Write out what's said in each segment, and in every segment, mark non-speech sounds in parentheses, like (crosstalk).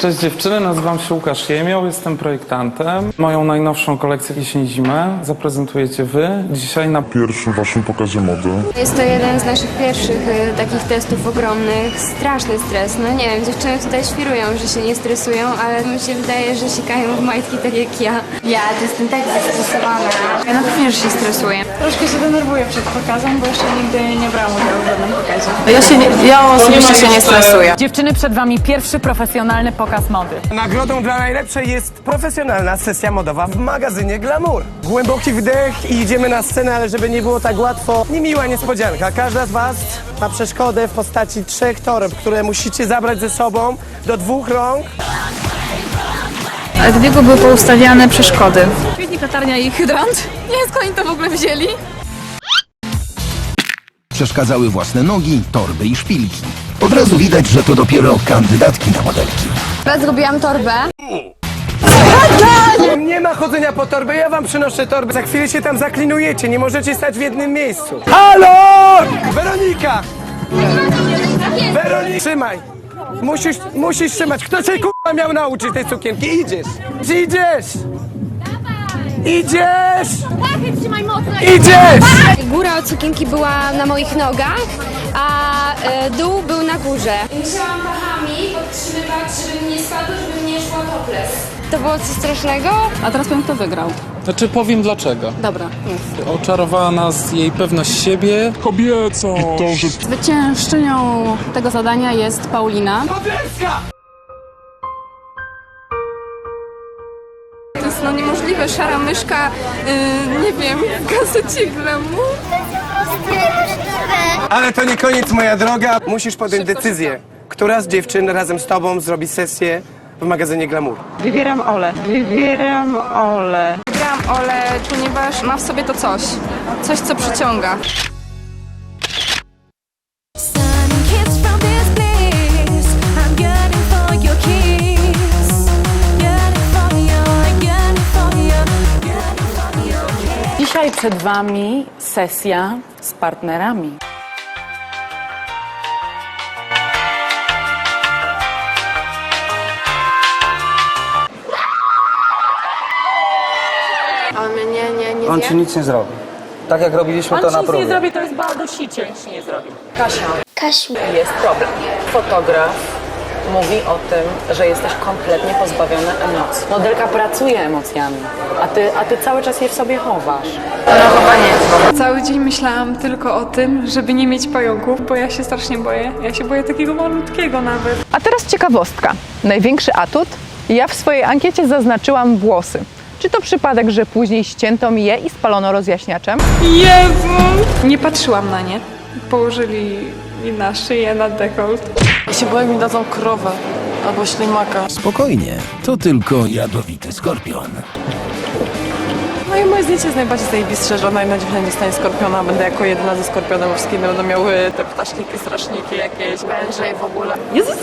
Cześć dziewczyny, nazywam się Łukasz Jemioł, jestem projektantem. Moją najnowszą kolekcję jesień-zimę zaprezentujecie wy. Dzisiaj na pierwszym waszym pokazie mody. Jest to jeden z naszych pierwszych y, takich testów ogromnych. Straszny stres. No nie wiem, dziewczyny tutaj świrują, że się nie stresują, ale mi się wydaje, że sikają w majtki tak jak ja. Ja to jestem tak zestresowana. Ja na pewno, że się stresuję. Troszkę się denerwuję przed pokazem, bo jeszcze nigdy nie brałam udziału w żadnym pokazie. Ja, się nie, ja osobiście się nie stresuję. Dziewczyny, przed Wami pierwszy profesjonalny pokaz mody. Nagrodą dla najlepszej jest profesjonalna sesja modowa w magazynie Glamour. Głęboki wdech i idziemy na scenę, ale żeby nie było tak łatwo, niemiła niespodzianka. Każda z Was ma przeszkodę w postaci trzech toreb, które musicie zabrać ze sobą do dwóch rąk. Ale biegu były poustawiane przeszkody. Świetnik, latarnia i hydrant. Nie wiem skąd oni to w ogóle wzięli. Przeszkadzały własne nogi, torby i szpilki. Od razu widać, że to dopiero kandydatki na modelki. Raz zrobiłam torbę. Nie ma chodzenia po torbę, ja Wam przynoszę torbę. Za chwilę się tam zaklinujecie, nie możecie stać w jednym miejscu. Halo! Weronika! Weronika! Trzymaj! Musisz, musisz trzymać. Kto cię k***a miał nauczyć tej sukienki? Idziesz! Idziesz! Idziesz! Idziesz! Góra od sukienki była na moich nogach, a e, dół był na górze. Musiałam pachami podtrzymywać, żeby nie spadło, żeby nie szło toples. To było coś strasznego. A teraz powiem, kto wygrał. Znaczy powiem dlaczego. Dobra, mów. Oczarowała nas jej pewność siebie. Kobieco! I to, że Zwyciężczynią tego zadania jest Paulina. To jest no niemożliwe, szara myszka, yy, nie wiem, w gazecie Glamour. Ale to nie koniec, moja droga. Musisz podjąć decyzję. Która z dziewczyn razem z tobą zrobi sesję w magazynie Glamour? Wybieram Ole. Wybieram Ole. Wybieram Ole, ponieważ ma w sobie to coś. Coś, co przyciąga. Dzisiaj przed Wami sesja z partnerami. Nie, nie, nie On ci nic nie zrobi. Tak jak robiliśmy to na próbie. zrobi, to jest Baldosicie, nic nie zrobi. Kasia, jest problem. Fotograf mówi o tym, że jesteś kompletnie pozbawiona emocji. Modelka pracuje emocjami, a ty, a ty cały czas je w sobie chowasz. Cały dzień myślałam tylko o tym, żeby nie mieć pająków, bo ja się strasznie boję. Ja się boję takiego malutkiego nawet. A teraz ciekawostka. Największy atut? Ja w swojej ankiecie zaznaczyłam włosy. Czy to przypadek, że później ścięto mi je i spalono rozjaśniaczem? Jezu! Nie patrzyłam na nie. Położyli mi na szyję, na dekolt. Ja się boję, mi dadzą krowę albo ślimaka. Spokojnie, to tylko jadowity skorpion. No i moje zdjęcie jest najbardziej zajebistsze, że ona najdziwniej nie stanie skorpiona. Będę jako jedyna ze skorpionem, wszystkie będą miały te ptaszniki, straszniki jakieś, węże i w ogóle. Jezus,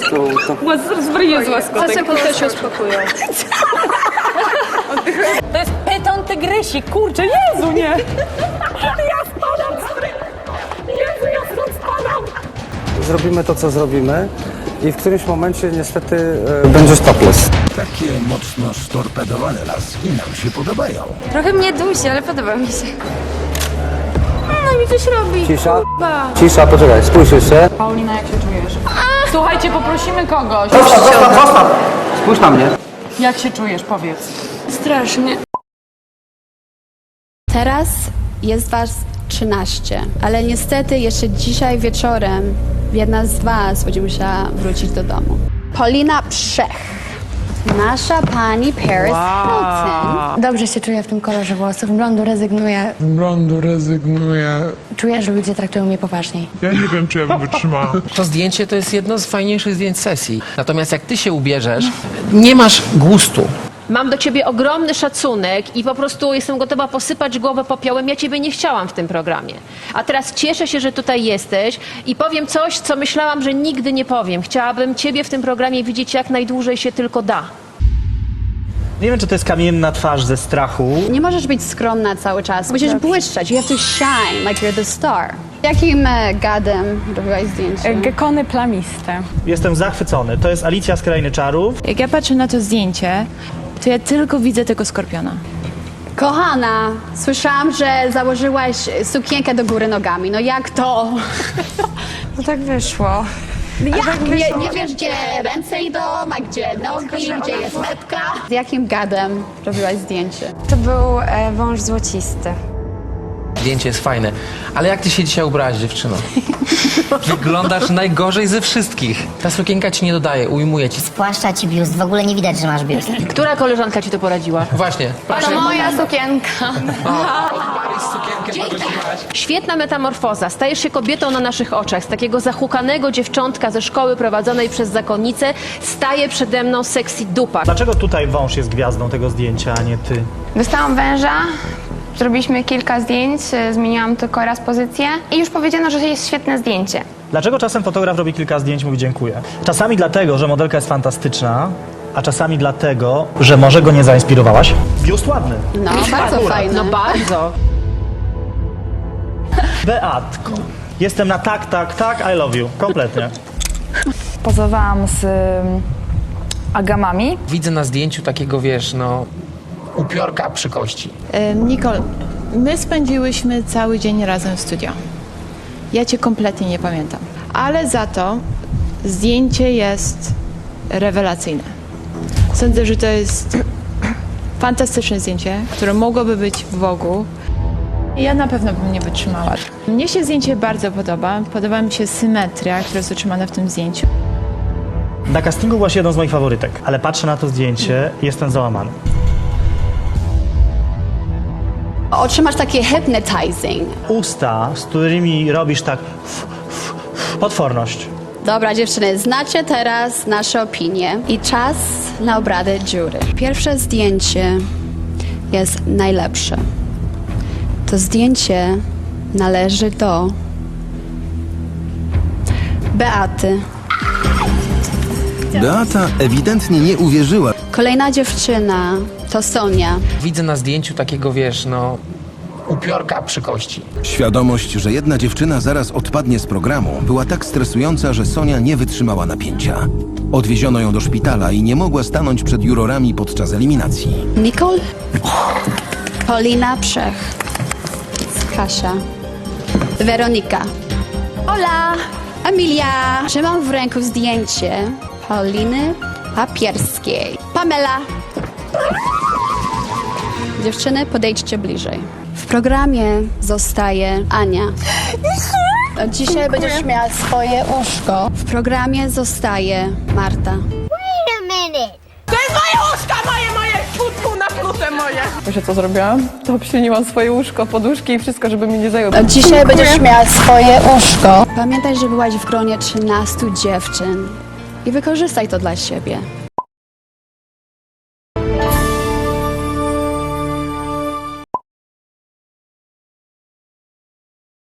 zwryje z łaskotek. to też się uspokoją. (laughs) (laughs) To jest pyton tygrysi, kurczę, Jezu, nie! Zrobimy to, co zrobimy i w którymś momencie niestety e, będziesz topless. Takie mocno storpedowane laski nam się podobają. Trochę mnie dusi, ale podoba mi się. No mi coś robi. Cisza. Kurwa. Cisza, poczekaj, spójrz jeszcze. Paulina, jak się czujesz? Słuchajcie, poprosimy kogoś. Spójrz na mnie. Jak się czujesz, powiedz. Strasznie. Teraz jest was 13, ale niestety jeszcze dzisiaj wieczorem jedna z was będzie musiała wrócić do domu. Paulina Przech. Nasza pani Paris Hilton. Dobrze się czuję w tym kolorze włosów. Blondu rezygnuję. blondu rezygnuję. Czuję, że ludzie traktują mnie poważniej. Ja nie wiem, czy ja bym wytrzymała. (laughs) To zdjęcie to jest jedno z fajniejszych zdjęć sesji. Natomiast jak ty się ubierzesz, nie masz gustu. Mam do ciebie ogromny szacunek i po prostu jestem gotowa posypać głowę popiołem. Ja ciebie nie chciałam w tym programie. A teraz cieszę się, że tutaj jesteś i powiem coś, co myślałam, że nigdy nie powiem. Chciałabym ciebie w tym programie widzieć jak najdłużej się tylko da. Nie wiem, czy to jest kamienna twarz ze strachu. Nie możesz być skromna cały czas. Musisz błyszczeć. You have to shine like you're the star. Jakim e, gadem robiłaś zdjęcie? Gekony plamiste. Jestem zachwycony. To jest Alicja z Krainy Czarów. Jak ja patrzę na to zdjęcie, to ja tylko widzę tego skorpiona. Kochana, słyszałam, że założyłaś sukienkę do góry nogami. No jak to? (laughs) No tak wyszło. Jak? Nie, nie wiesz, gdzie ręce idą, a gdzie nogi, gdzie jest łebka? Z jakim gadem robiłaś zdjęcie? To był e, wąż złocisty. Zdjęcie jest fajne. Ale jak ty się dzisiaj ubrałaś, dziewczyno? (laughs) Wyglądasz najgorzej ze wszystkich. Ta sukienka ci nie dodaje, ujmuje ci. Spłaszcza ci biust, w ogóle nie widać, że masz biust. Która koleżanka ci to poradziła? Właśnie. To moja sukienka. Świetna metamorfoza. Stajesz się kobietą na naszych oczach. Z takiego zahukanego dziewczątka ze szkoły prowadzonej przez zakonnicę staje przede mną sexy dupa. Dlaczego tutaj wąż jest gwiazdą tego zdjęcia, a nie ty? Dostałam węża. Zrobiliśmy kilka zdjęć, e, zmieniłam tylko raz pozycję i już powiedziano, że jest świetne zdjęcie. Dlaczego czasem fotograf robi kilka zdjęć i mówi dziękuję? Czasami dlatego, że modelka jest fantastyczna, a czasami dlatego, że może go nie zainspirowałaś. Biust ładny. No, bardzo fajne. No bardzo. Beatko. Jestem na tak, tak, tak, I love you. Kompletnie. Pozowałam z ym, agamami. Widzę na zdjęciu takiego, wiesz, no... Upiorka przy kości. Nicole, my spędziłyśmy cały dzień razem w studio. Ja cię kompletnie nie pamiętam. Ale za to zdjęcie jest rewelacyjne. Sądzę, że to jest (clears throat) fantastyczne zdjęcie, które mogłoby być w Wogu. Ja na pewno bym nie wytrzymała. Mnie się zdjęcie bardzo podoba. Podoba mi się symetria, która jest utrzymana w tym zdjęciu. Na castingu byłaś jedną z moich faworytek, ale patrzę na to zdjęcie i jestem załamany. Otrzymasz takie hypnotizing. Usta, z którymi robisz tak f, f, f, potworność. Dobra dziewczyny, znacie teraz nasze opinie i czas na obradę dziury. Pierwsze zdjęcie jest najlepsze. To zdjęcie należy do Beaty. Beata ewidentnie nie uwierzyła. Kolejna dziewczyna to Sonia. Widzę na zdjęciu takiego, wiesz, no... Upiorka przy kości. Świadomość, że jedna dziewczyna zaraz odpadnie z programu, była tak stresująca, że Sonia nie wytrzymała napięcia. Odwieziono ją do szpitala i nie mogła stanąć przed jurorami podczas eliminacji. Nicole? Paulina Przech. Kasia. Weronika. Hola! Emilia. Trzymam w ręku zdjęcie Pauliny Papierskiej. Pamela. Dziewczyny, podejdźcie bliżej. W programie zostaje Ania. Dzisiaj będziesz miała swoje uszko. W programie zostaje Marta. To jest moje łóżka, moje, moje! Kutku na plutę moje! Wiecie co zrobiłam? To obśliniłam swoje łóżko, poduszki i wszystko, żeby mnie nie zajęło. Dzisiaj będziesz miała swoje uszko. Pamiętaj, że byłaś w gronie 13 dziewczyn i wykorzystaj to dla siebie.